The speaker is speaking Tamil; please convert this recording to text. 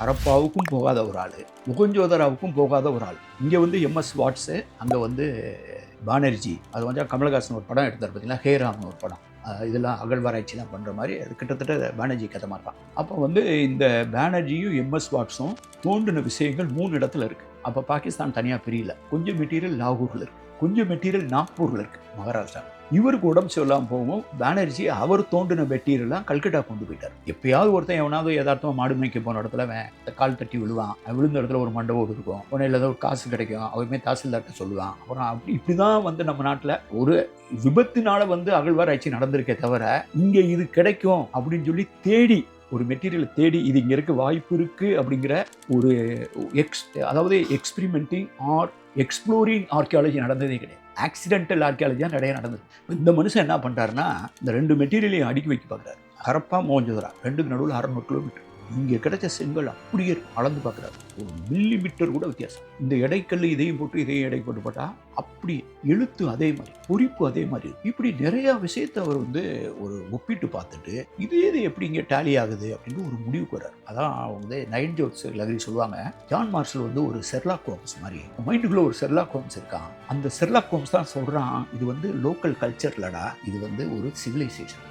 ஹரப்பாவுக்கும் போகாத ஒரு ஆள் முகஞ்சோதராவுக்கும் போகாத ஒரு ஆள். இங்கே வந்து எம்எஸ் வாட்ஸு அங்கே வந்து பானர்ஜி அது வந்து கமலஹாசன் ஒரு படம் எடுத்தார் பார்த்தீங்கன்னா ஹேராம்னு ஒரு படம். இதெல்லாம் அகழ்வாராய்ச்சிலாம் பண்ணுற மாதிரி அது கிட்டத்தட்ட பானர்ஜி கதை மாதிரி தான். அப்போ வந்து இந்த பானர்ஜியும் எம்எஸ் வாட்ஸும் தோண்டின விஷயங்கள் மூணு இடத்துல இருக்குது அப்போ பாகிஸ்தான் தனியாக பிரியல. கொஞ்சம் மெட்டீரியல் லாகூரில் இருக்குது கொஞ்சம் மெட்டீரியல் நாக்பூரில் இருக்குது மகாராஷ்டிரா. இவருக்கு உடம்பு சரியில்லாமல் போகவும் பானர்ஜி அவர் தோண்டின மெட்டீரியலாம் கல்கட்டா கொண்டு போயிட்டார். எப்பயாவது ஒருத்தன் எவனாவது யதார்த்தமாக மாடு மேய்க்க போன இடத்துல அவன் கால் தட்டி விழுவான். விழுந்த இடத்துல ஒரு மண்டபம் இருக்கும். உடனே ஏதாவது ஒரு காசு கிடைக்கும். அவருமே தாசில்தார்கிட்ட சொல்லுவான். அப்புறம் அப்படி இப்படி தான் வந்து நம்ம நாட்டில் ஒரு விபத்தினால வந்து அகழ்வாராய்ச்சி நடந்திருக்கே தவிர இங்கே இது கிடைக்கும் அப்படின்னு சொல்லி தேடி ஒரு மெட்டீரியலை தேடி இது இங்கே இருக்க வாய்ப்பு இருக்குது அப்படிங்கிற ஒரு எக்ஸ் அதாவது எக்ஸ்பிரிமெண்டிங் ஆர் எக்ஸ்ப்ளோரிங் ஆர்கியாலஜி நடந்ததே கிடையாது. ஆக்சிடென்டல் ஆர்கியாலஜியாக நிறைய நடந்தது. இந்த மனுஷன் என்ன பண்ணுறாருன்னா இந்த ரெண்டு மெட்டீரியலையும் அடுக்கி வைக்க பார்க்குறாரு. ஹரப்பா மோஞ்சதுரா ரெண்டுக்கு நடுவில் அறநூறு கிலோமீட்டர் இங்கே கிடைச்ச செங்கல் அப்படியே அளந்து பார்க்குறாரு. ஒரு மில்லி மீட்டர் கூட வித்தியாசம். இந்த எடைக்கல் இதையும் போட்டு இதையும் எடை போட்டு போட்டால் அப்படி எழுத்து அதே மாதிரி பொறிப்பு அதே மாதிரி. இப்படி நிறையா விஷயத்தை அவர் வந்து ஒரு ஒப்பிட்டு பார்த்துட்டு இது இது எப்படி இங்கே டேலி ஆகுது அப்படின்னு ஒரு முடிவுக்கு வர்றாரு. அதான் வந்து நைன் ஜோட்ஸ் லகரி சொல்லுவாங்க. ஜான் மார்ஷல் வந்து ஒரு செர்லாக் ஹோம்ஸ் மாதிரி. மைண்டுக்குள்ளே ஒரு செர்லாக் ஹோம்ஸ் இருக்கான் அந்த செர்லாக் ஹோம்ஸ் தான் சொல்கிறான் இது வந்து லோக்கல் கல்ச்சர்லடா இது வந்து ஒரு சிவிலைசேஷன்